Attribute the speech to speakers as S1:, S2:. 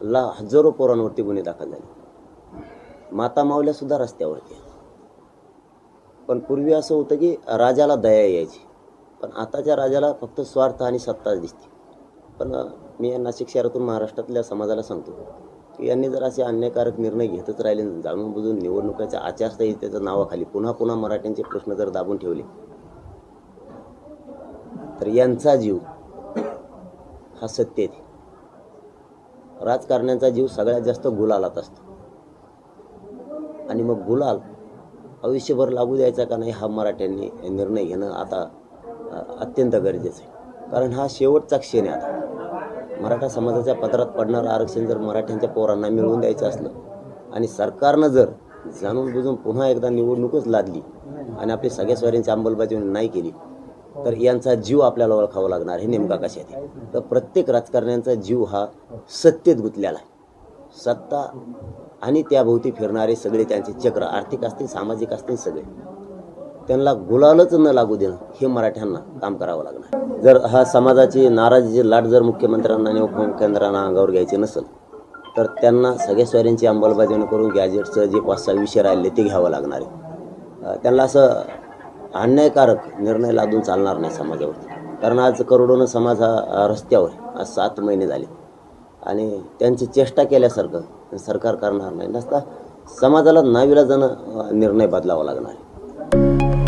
S1: ला हजारो पोरांवरती गुन्हे दाखल झाले. माता मावल्यासुद्धा रस्त्यावरती पण पूर्वी असं होतं की राजाला दया यायची. पण आताच्या राजाला फक्त स्वार्थ आणि सत्ताच दिसते. पण मी या नाशिक शहरातून महाराष्ट्रातल्या समाजाला सांगतो की यांनी जर असे अन्यायकारक निर्णय घेतच राहिले जाणून बुजून निवडणुकाच्या आचारसंहितेच्या नावाखाली पुन्हा पुन्हा मराठ्यांचे प्रश्न जर दाबून ठेवले तर यांचा जीव हा सत्य आहे. राजकारण्यांचा जीव सगळ्यात जास्त गुलालात असतो. आणि मग गुलाल आयुष्यभर लागू द्यायचा का नाही हा मराठ्यांनी निर्णय घेणं आता अत्यंत गरजेचं आहे. कारण हा शेवटचा क्षण आहे आता. मराठा समाजाच्या पत्रात पडणारं आरक्षण जर मराठ्यांच्या पोरांना मिळवून द्यायचं असलं आणि सरकारनं जर जाणून बुजून पुन्हा एकदा निवडणूकच लादली आणि आपली सगळ्या स्वारींची अंमलबजावणी नाही केली तर यांचा जीव आपल्याला ओळखावा लागणार हे नेमका कशात आहे तर प्रत्येक राजकारण्यांचा जीव हा सत्तेत गुंतलेला आहे. सत्ता आणि त्याभोवती फिरणारे सगळे त्यांचे चक्र आर्थिक असतील सामाजिक असतील सगळे त्यांना गुलालच न लागू देणं हे मराठ्यांना काम करावं लागणार. जर हा समाजाची नाराजीची लाट जर मुख्यमंत्र्यांना आणि उपमुख्यमंत्र्यांना अंगावर घ्यायची नसेल तर त्यांना सगळ्या स्वाऱ्यांची अंमलबजावणी करून गॅजेटचं जे पाच सहा विषय राहिले ते घ्यावं लागणार आहे. त्यांना असं अन्यायकारक निर्णय लादून चालणार नाही समाजावरती. कारण आज करोडोनं समाज हा रस्त्यावर आज सात महिने झाले. आणि त्यांची चेष्टा केल्यासारखं सरकार करणार नाही. नसता समाजाला नाविला जाणं निर्णय बदलावा लागणार आहे.